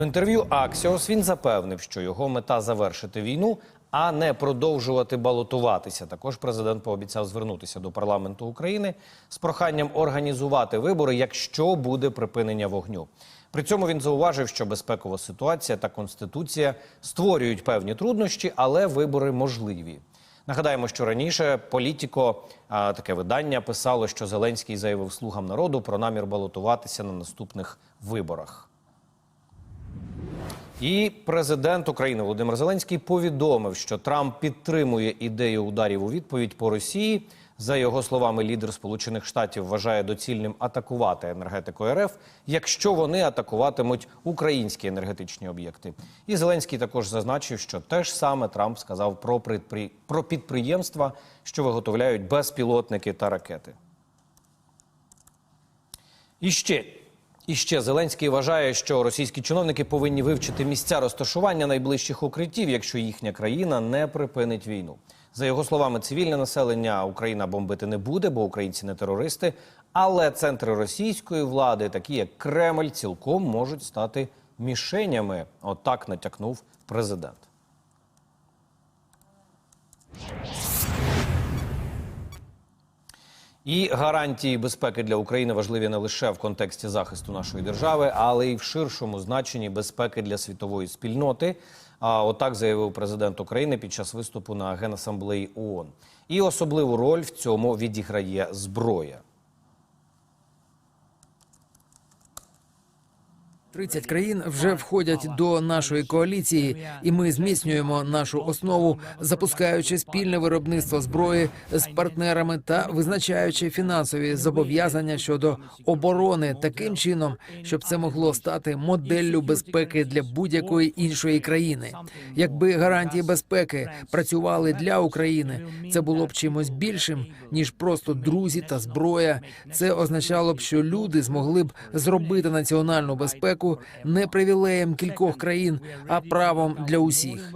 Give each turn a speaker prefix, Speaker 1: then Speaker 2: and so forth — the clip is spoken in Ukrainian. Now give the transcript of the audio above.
Speaker 1: В інтерв'ю Аксіос він запевнив, що його мета завершити війну, а не продовжувати балотуватися. Також президент пообіцяв звернутися до парламенту України з проханням організувати вибори, якщо буде припинення вогню. При цьому він зауважив, що безпекова ситуація та конституція створюють певні труднощі, але вибори можливі. Нагадаємо, що раніше політіко а, таке видання писало, що Зеленський заявив слугам народу про намір балотуватися на наступних виборах. І президент України Володимир Зеленський повідомив, що Трамп підтримує ідею ударів у відповідь по Росії. За його словами, лідер Сполучених Штатів вважає доцільним атакувати енергетику РФ, якщо вони атакуватимуть українські енергетичні об'єкти. І Зеленський також зазначив, що те ж саме Трамп сказав про предпри- про підприємства, що виготовляють безпілотники та ракети. І ще, і ще Зеленський вважає, що російські чиновники повинні вивчити місця розташування найближчих укриттів, якщо їхня країна не припинить війну. За його словами, цивільне населення Україна бомбити не буде, бо українці не терористи. Але центри російської влади, такі як Кремль, цілком можуть стати мішенями. Отак натякнув президент. І гарантії безпеки для України важливі не лише в контексті захисту нашої держави, але й в ширшому значенні безпеки для світової спільноти. А отак заявив президент України під час виступу на Генасамблеї ООН. І особливу роль в цьому відіграє зброя.
Speaker 2: 30 країн вже входять до нашої коаліції, і ми зміцнюємо нашу основу, запускаючи спільне виробництво зброї з партнерами та визначаючи фінансові зобов'язання щодо оборони таким чином, щоб це могло стати моделлю безпеки для будь-якої іншої країни. Якби гарантії безпеки працювали для України, це було б чимось більшим ніж просто друзі та зброя. Це означало б, що люди змогли б зробити національну безпеку не привілеєм кількох країн, а правом для усіх.